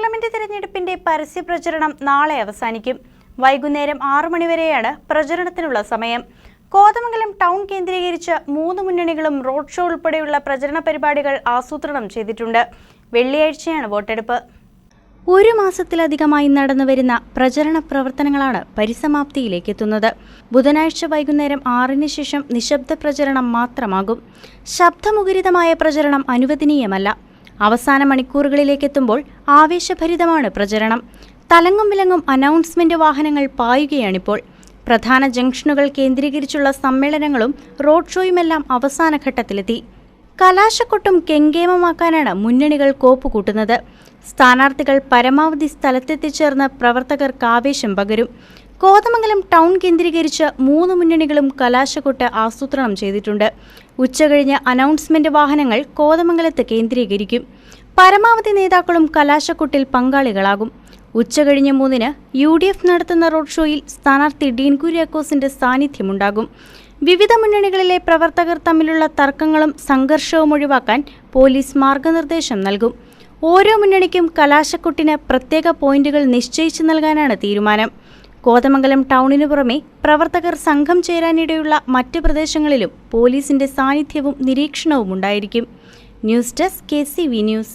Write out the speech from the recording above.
Parliament തിരഞ്ഞെടുപ്പിന്റെ പരസ്യപ്രചരണം നാളെ അവസാനിക്കും. വൈകുന്നേരം ആറു മണിവരെയാണ് പ്രചരണത്തിനുള്ള സമയം. കോതമംഗലം ടൗൺ കേന്ദ്രീകരിച്ച് മൂന്ന് മുന്നണികളും റോഡ് ഷോ ഉൾപ്പെടെയുള്ള പ്രചരണ പരിപാടികൾ ആസൂത്രണം ചെയ്തിട്ടുണ്ട്. വെള്ളിയാഴ്ചയാണ് വോട്ടെടുപ്പ്. ഒരു മാസത്തിലധികമായി നടന്നുവരുന്ന പ്രചരണ പ്രവർത്തനങ്ങളാണ് പരിസമാപ്തിയിലേക്ക് എത്തുന്നത് ബുധനാഴ്ച വൈകുന്നേരം ആറിന് ശേഷം നിശബ്ദ പ്രചരണം മാത്രമാകും. ശബ്ദമുഖരിതമായ പ്രചരണം അനുവദനീയമല്ല. അവസാന മണിക്കൂറുകളിലേക്ക് എത്തുമ്പോൾ ആവേശഭരിതമാണ് പ്രചരണം. തലങ്ങും വിലങ്ങും അനൗൺസ്മെന്റ് വാഹനങ്ങൾ പായുകയാണിപ്പോൾ. പ്രധാന ജംഗ്ഷനുകൾ കേന്ദ്രീകരിച്ചുള്ള സമ്മേളനങ്ങളും റോഡ് ഷോയുമെല്ലാം അവസാന ഘട്ടത്തിലെത്തി. കലാശക്കൊട്ടും കെങ്കേമമാക്കാനാണ് മുന്നണികൾ കോപ്പുകൂട്ടുന്നത് സ്ഥാനാർത്ഥികൾ പരമാവധി സ്ഥലത്തെത്തിച്ചേർന്ന് പ്രവർത്തകർക്ക് ആവേശം പകരും. കോതമംഗലം ടൗൺ കേന്ദ്രീകരിച്ച് മൂന്ന് മുന്നണികളും കലാശക്കൊട്ട് ആസൂത്രണം ചെയ്തിട്ടുണ്ട്. ഉച്ചകഴിഞ്ഞ് അനൗൺസ്മെന്റ് വാഹനങ്ങൾ കോതമംഗലത്ത് കേന്ദ്രീകരിക്കും. പരമാവധി നേതാക്കളും കലാശക്കൊട്ടിൽ പങ്കാളികളാകും. ഉച്ചകഴിഞ്ഞ് മൂന്നിന് യു ഡി എഫ് നടത്തുന്ന റോഡ് ഷോയിൽ സ്ഥാനാർത്ഥി ഡീൻ കുര്യാക്കോസിന്റെ സാന്നിധ്യമുണ്ടാകും. വിവിധ മുന്നണികളിലെ പ്രവർത്തകർ തമ്മിലുള്ള തർക്കങ്ങളും സംഘർഷവും ഒഴിവാക്കാൻ പോലീസ് മാർഗനിർദ്ദേശം നൽകും. ഓരോ മുന്നണിക്കും കലാശക്കൊട്ടിന് പ്രത്യേക പോയിന്റുകൾ നിശ്ചയിച്ചു നൽകാനാണ് തീരുമാനം. കോതമംഗലം ടൗണിനു പുറമെ പ്രവർത്തകർ സംഘം ചേരാനിടയുള്ള മറ്റ് പ്രദേശങ്ങളിലും പോലീസിന്റെ സാന്നിധ്യവും നിരീക്ഷണവും ഉണ്ടായിരിക്കും news desk K C V news.